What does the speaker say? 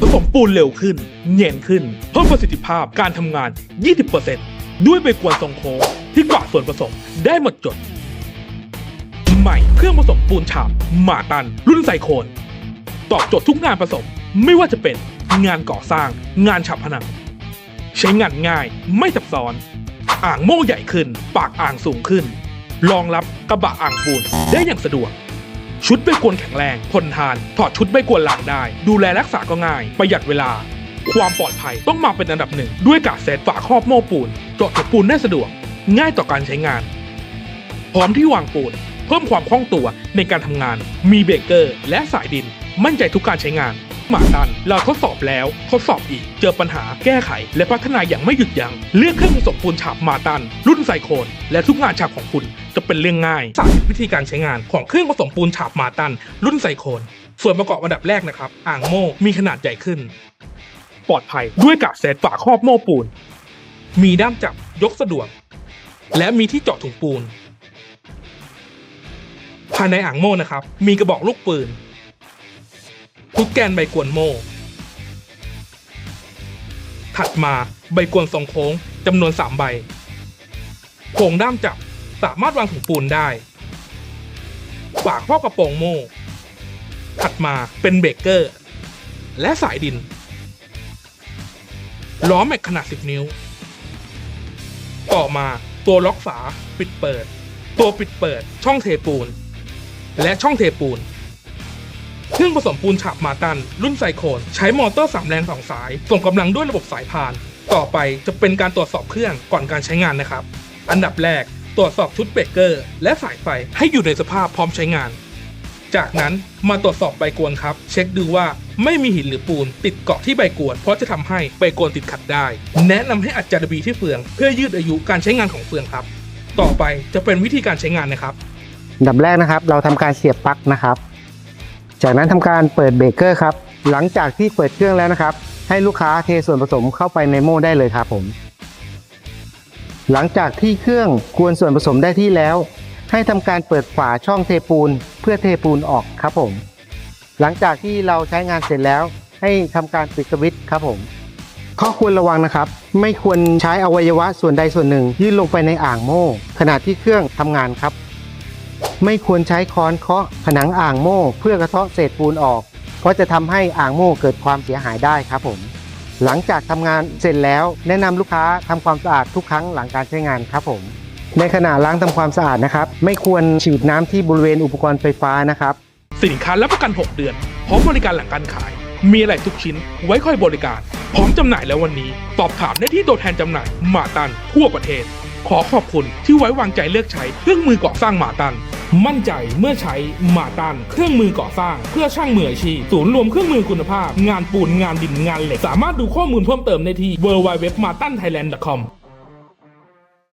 ผสมปูนเร็วขึ้นเนียนขึ้น เพิ่มประสิทธิภาพการทำงาน 20%ด้วยใบกวนทรงโค้งที่กว่าส่วนผสมได้หมดจด ใหม่เครื่องผสมปูนฉาบหมาตัน รุ่นไซโคน ตอบโจทย์ทุกงานผสมไม่ว่าจะเป็นงานก่อสร้างงานฉาบผนัง ใช้งานง่ายไม่ซับซ้อน อ่างโม่ใหญ่ขึ้น ปากอ่างสูงขึ้น รองรับกระบะอ่างปูนได้อย่างสะดวก ชุดไม่ควนแข็งแรงทนทาน ถอดชุดไม่ควนล้างได้ ดูแลรักษาก็ง่าย ประหยัดเวลา ความปลอดภัยต้องมาเป็นอันดับหนึ่ง ด้วยกาเซตฝาครอบโม่ปูน เจาะถูปูนได้สะดวก ง่ายต่อการใช้งาน พร้อมที่วางปูน เพิ่มความคล่องตัวในการทำงาน มีเบรกเกอร์ และสายดิน มั่นใจทุกการใช้งาน หมาตัน เราทดสอบแล้วทดสอบอีก เจอปัญหาแก้ไข และพัฒนาอย่างไม่หยุดยัง้งเลือกเครื่องผสมปูนฉาบมาตัน รุ่นไซโคนและทุกงานฉาบของคุณจะเป็นเรื่องง่ายสาธิตวิธีการใช้งานของเครื่องผสมปูนฉาบมาตัน รุ่นไซโคนส่วนประกอบอันดับแรกนะครับ อ่างโม่มีขนาดใหญ่ขึ้น ปลอดภัยด้วยกาเซตฝาครอบโม่ปูน มีด้ามจับยกสะดวก และมีที่เจาะถุงปูน ภายในอ่างโม่นะครับ มีกระบอกลูกปืน ทุกแกนใบกวนโม่ ถัดมาใบกวนทรงโค้งจำนวน 3 ใบ โครงด้ามจับสามารถวางถุงปูนได้ฝาครอบกระโปรงโม่ ถัดมาเป็นเบรกเกอร์ และสายดิน ล้อแม็กขนาด 10 นิ้ว ต่อมาตัวล็อกฝาปิดเปิด ตัวปิดเปิดช่องเทปูน และช่องเทปูน เครื่องผสมปูนฉาบมาตัน รุ่นไซโคนใช้มอเตอร์สามแรงสองสาย ส่งกำลังด้วยระบบสายพาน ต่อไปจะเป็นการตรวจสอบเครื่องก่อนการใช้งานนะครับ อันดับแรกตรวจสอบชุดเบรกเกอร์ และสายไฟให้อยู่ในสภาพพร้อมใช้งาน จากนั้นมาตรวจสอบใบกวนครับ เช็คดูว่าไม่มีหินหรือปูน ติดเกาะที่ใบกวนเพราะจะทำให้ใบกวนติดขัดได้ แนะนำให้อัดจารบีที่เฟือง เพื่อยืดอายุการใช้งานของเฟืองครับ ต่อไปจะเป็นวิธีการใช้งานนะครับ อันดับแรกนะครับ เราทำการเสียบปลั๊กนะครับ จากนั้นทำการเปิดเบรกเกอร์ครับ หลังจากที่เปิดเครื่องแล้วนะครับ ให้ลูกค้าเทส่วนผสมเข้าไปในโม่ได้เลยครับผม หลังจากที่เครื่องกวนส่วนผสมได้ที่แล้ว ให้ทำการเปิดฝาช่องเทปูน เพื่อเทปูนออกครับผม หลังจากที่เราใช้งานเสร็จแล้ว ให้ทำการปิดสวิตช์ครับผม ข้อควรระวังนะครับ ไม่ควรใช้อวัยวะส่วนใดส่วนหนึ่ง ยื่นลงไปในอ่างโม่ขณะที่เครื่องทำงานครับ ไม่ควรใช้ค้อนเคาะผนังอ่างโม่เพื่อกระเทาะเศษปูนออก เพราะจะทำให้อ่างโม่เกิดความเสียหายได้ครับผม หลังจากทำงานเสร็จแล้ว แนะนำลูกค้าทำความสะอาดทุกครั้งหลังการใช้งานครับผม ในขณะล้างทำความสะอาดนะครับ ไม่ควรฉีดน้ำที่บริเวณอุปกรณ์ไฟฟ้านะครับ สินค้ารับประกัน 6 เดือนพร้อมบริการหลังการขาย มีอะไรทุกชิ้น ไว้คอยบริการ พร้อมจำหน่ายแล้ววันนี้ สอบถามได้ที่ตัวแทนจำหน่ายหมาตันทั่วประเทศ ขอขอบคุณที่ไว้วางใจเลือกใช้เครื่องมือก่อสร้างหมาตัน มั่นใจเมื่อใช้มาตัน เครื่องมือก่อสร้าง เพื่อช่างมืออาชีพศูนย์รวมเครื่องมือคุณภาพ งานปูนงานดินงานเหล็ก สามารถดูข้อมูลเพิ่มเติมได้ที่ w w w m a r t a n t h a i l a n d c o m